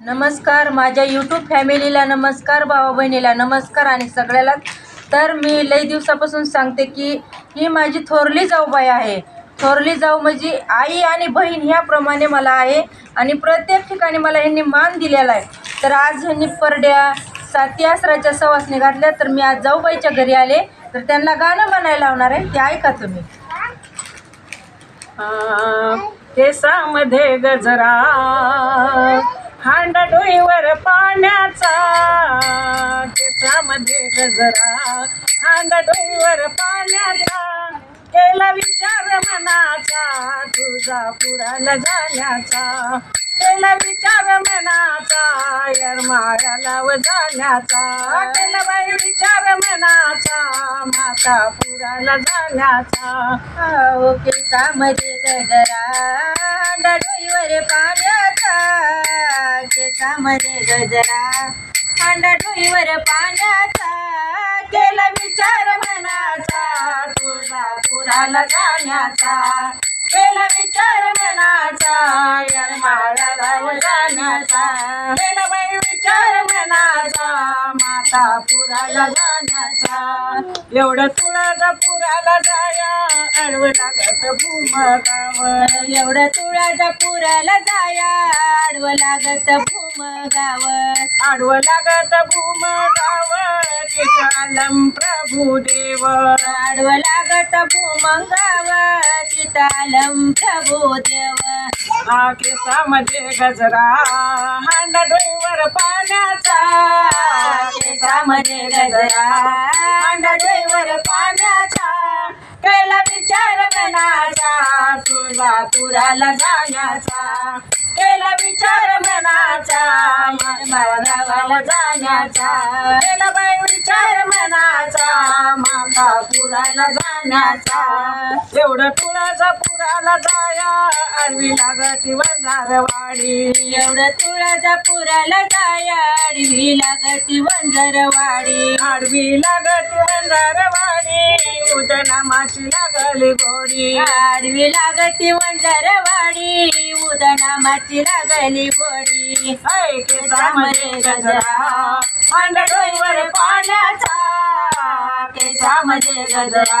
नमस्कार माझ्या यूट्यूब फॅमिलीला नमस्कार भावा बहिणीला नमस्कार आणि सगळ्याला. तर मी लई दिवसापासून सांगते की ही माझी थोरली जाऊबाई आहे. थोरली जाऊ म्हणजे आई आणि बहीण ह्याप्रमाणे मला आहे आणि प्रत्येक ठिकाणी मला ह्यांनी मान दिलेला आहे. तर आज ह्यांनी परड्या साती आसराच्या सवासणी घातल्या तर मी आज जाऊबाईच्या घरी आले. तर त्यांना गाणं म्हणायला लावणार आहे. ते ऐका तुम्ही. केसामध्ये गजरा. हांडडोईवर पाण्याचा केसामध्ये गजरा. हांडडोईवर पाण्याचा केला विचार मनाचा तुझा पुराण जाण्याचा. केला विचार मनाचा यरमाळ्याला व जाण्याचा. केला बाई विचार मनाचा माता पुराला जाण्याचा हो, ओके गजरा. गजरा डोईवर पाण्याचा केसामध्ये गजरा. अंडा डोईवर पाण्याचा केला विचार मनाचा तुझा पुराला जाण्याचा. माता पुराला जाण्याचा. एवढं तुळाचा पुराला जाया. अडवं लागत भूमगावर एवढं तुळाच्या पुराला जाया. आडवं लागत भूम गाव आडवं लागत भूमगावर तिथं आलम प्रभुदेव आडवं लागत भूम गाव चितालम प्रभू देव. हा केसामध्ये गजरा. हांडा डोईवर पाण्याचा. केसामध्ये गजरा हांडा डोईवर पाण्याचा केला विचार मनाचा तुझा पुराला जाण्याचा. केला विचार मनाचा मला गावाला जाण्याचा. केला बाई विचार मनाचा माता पुराला जाण्याचा. एवढं तुळाचा पुराला जाया आडवी लागती वंजारवाडी. एवढं तुळाच्या पुराला जाया आडवी लागती वंजरवाडी. आडवी लागती वंजारवाडी उदनामाची लागली गोडी. आडवी लागती वंजरवाडी उदनामाची लागली गोडी. ऐ केसामध्ये गजरा अंडा डोईवर म्हणजे गजरा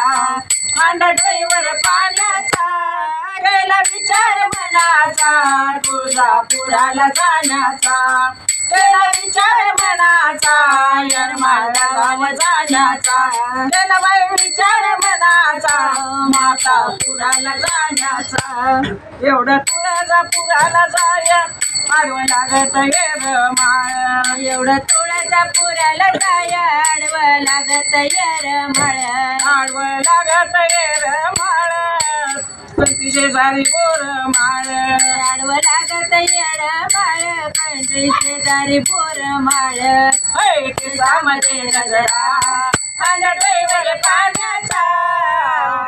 अंडा डोईवर पाण्याचा गेला विचार मनाचा तुळजापुराला जाण्याचा. केला विचार मनाचा यरमाळा गाव जाण्याचा. केला बाई विचार मनाचा माता पुराला जाण्याचा. एवढं तुळजा पुराला जाया आडवं लागत येर माळ. एवढं तुळाच्या पुराला जाया आडवं लागत येर माळ आडवं लागत येर माळ पंती शेजारी बोर माळ आडवं लागत येड माळ पंढरी शेजारी बोर माळ केसामध्ये गजरा. डोईवर पाण्याचा.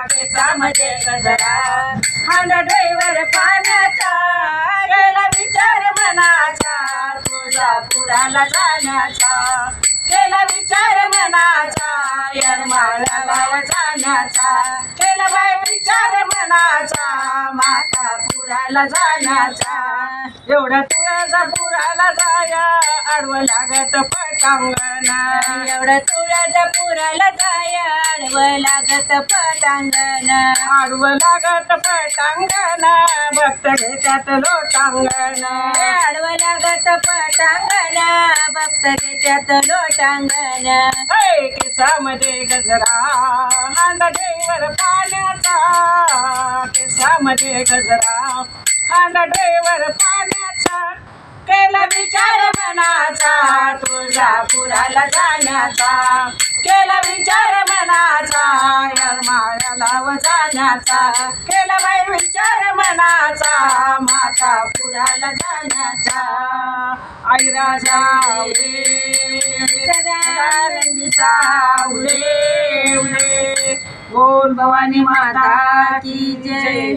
केसामध्ये गजरा. हांडा डोईवर पाण्याचा. गेला विचार मनाचा. तुझा पुराला जाण्याचा. केला विचार मनाचा यरमाळा गाव जाण्याचा. केला बाई विचार मनाचा माता पुराला जाण्याचा. एवढा तुळाचा पुराला जाया आडवं लागत पटांगणा. एवढं तुळाच्या पुराला जाया आडवं लागत पटांगण. आडवं लागत पटांगण भक्त घेत्यात लोटांगण. आडवं लागत पटांगण भक्त घेत्यात लोटांगण. केसामध्ये गजरा हांडा पाण्याचा. केसामध्ये गजरा हांडा ड्रायव्हर पाण्याचा केला विचार मनाचा तुझा पुराला जाण्याचा. केला विचार मनाचा यरमाळ्याला व जाण्याचा केला बाई विचार मनाचा माता पुराला जाण्याचा. आई राजा सदानंदीचा उले उले गोल भवानी माता की जय.